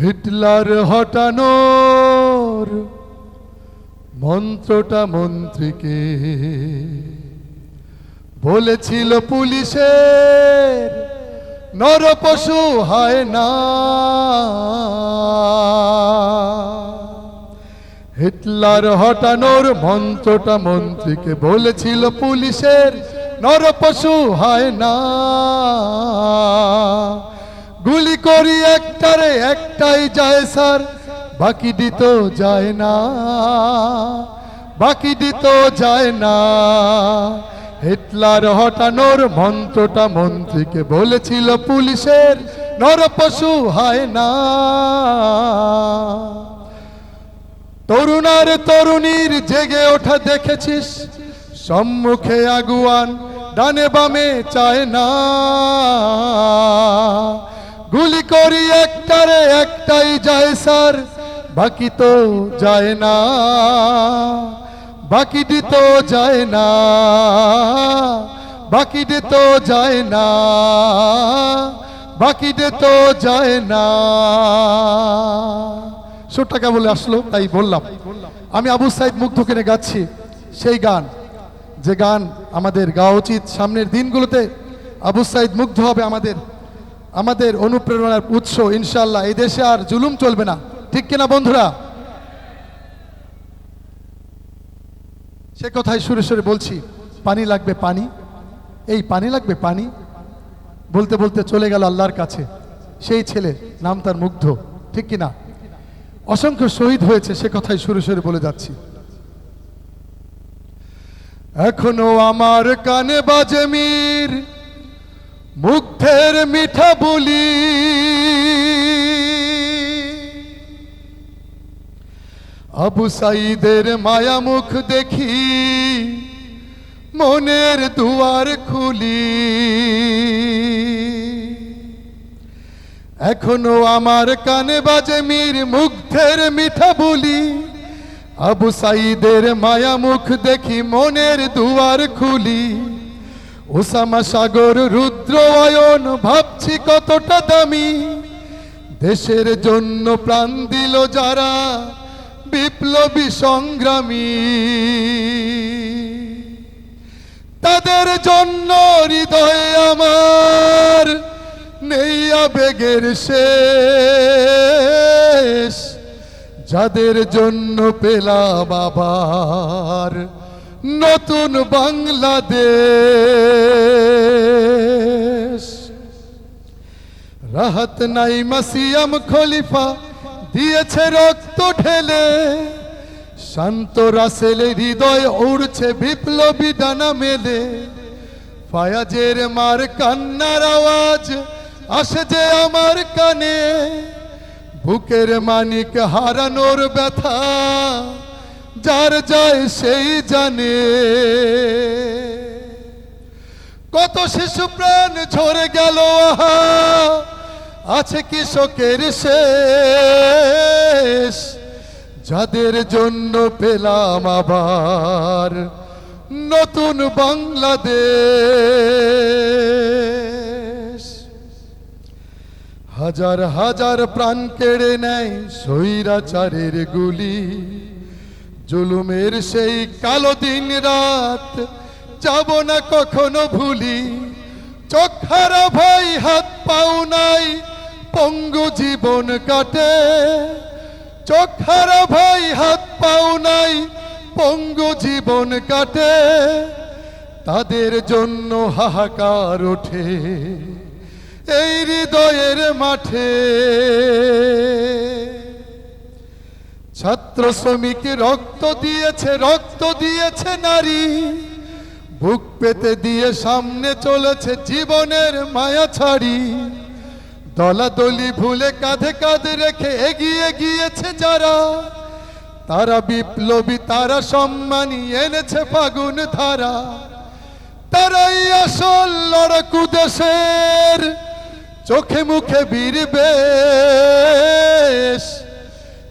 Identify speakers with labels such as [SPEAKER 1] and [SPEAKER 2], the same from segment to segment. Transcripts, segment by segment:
[SPEAKER 1] Hitler হটানোর মন্ত্রটা মন্ত্রীকে বলেছিল পুলিশের, নরপশু হয় না। হিটলার হটানোর মন্ত্রটা মন্ত্রীকে বলেছিল পুলিশের, নরপশু হয় না। গুলি করি একটারে, একটাই যায়, স্যার। বাকি দিত যায় না। বাকি দিত যায় না। হিটলার হটানোর মন্ত্রটা মন্ত্রীকে বলেছিল, পুলিশের নরপশু হয় না। তরুণার তরুণীর জেগে ওঠা দেখেছিস? সম্মুখে আগুয়ান, ডানে বামে চায় না গুলি করি একটারে একটাই যায়, স্যার। বাকি তো যায় না। বাকি দিত যায় না। বাকি দিত যায় না। বাকি দিত যায় না। ছোট টাকা বলে আসলো? তাই বললাম। আমি আবু সাইদ মুগ্ধ কিনে গাচ্ছি। সেই গান। যে গান আমাদের গাওয়া উচিত সামনের দিনগুলোতে। আবু সাইদ মুগ্ধ হবে আমাদের। আমাদের অনুপ্রেরণার উৎস ইনশাল্লাহ এই দেশে আর জুলুম চলবে না। ঠিক কিনা বন্ধুরা? সে কথাই সুরে সুরে বলছি, পানি লাগবে পানি। এই পানি লাগবে পানি। বলতে বলতে চলে গেল আল্লাহর কাছে। সেই ছেলে, নাম তার মুগ্ধ। ঠিক কিনা? অসংখ্য শহীদ হয়েছে, সে কথাই সুরে সুরে বলে যাচ্ছি। এখনও আমার কানে বাজে মীর। মুগ্ধের মিঠা বলি। আবু সাইদের মায়া মুখ দেখি, মনের দুয়ার খুলি। এখনও আমার কানে বাজে মীর মুগ্ধের মিঠা বলি। আবু সাইদের মায়া মুখ দেখি, মনের দুয়ার খুলি। ওসামা সাগর রুদ্র ভাবছি কতটা দামি। দেশের জন্য প্রাণ দিল যারা বিপ্লবী সংগ্রামী। তাদের জন্য হৃদয়ে আমার নেই আবেগের শেষ। যাদের জন্য পেলা আবার নতুন বাংলাদেশ। রাহাত নাই মাসিয়াম খলিফা, দিয়েছে রক্ত ঠেলে শান্ত রাসেলে হৃদয় উড়ছে বিপ্লবী ডানা মেলে। ফায়াজের মার কান্নার আওয়াজ আসে যে আমার কানে। বুকের মানিক হারানোর ব্যথা যার যায় সেই জানে। কত শিশু প্রাণ ঝরে গেল আছে কৃষকের শেষ? যাদের জন্য পেলাম আবার নতুন বাংলাদেশ। হাজার হাজার প্রাণ কেড়ে নেয় স্বৈরাচারের গুলি। জুলুমের সেই কালো দিন রাত, যাব না কখনো ভুলি। চোখারা ভাই হাত পাও নাই, পঙ্গু জীবন কাটে। চোখারা ভাই হাত পাও নাই, পঙ্গু জীবন কাটে। তাদের জন্য হাহাকার ওঠে এই হৃদয়ের মাঠে। ছাত্র শ্রমিক রক্ত দিয়েছে রক্ত দিয়েছে নারী। বুক পেতে দিয়ে সামনে চলেছে জীবনের মায়া ছাড়ি। দলাদলি ভুলে কাঁধে কাঁধে রেখে এগিয়ে গিয়েছে যারা। তারা বিপ্লবী, তারা সম্মানী, এনেছে ফাগুন ধারা। তারাই আসল লড়াকু দেশের চোখে মুখে বীর বেশ।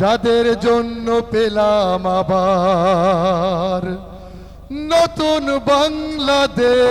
[SPEAKER 1] যাদের জন্য পেলাম আবার নতুন বাংলাদেশ।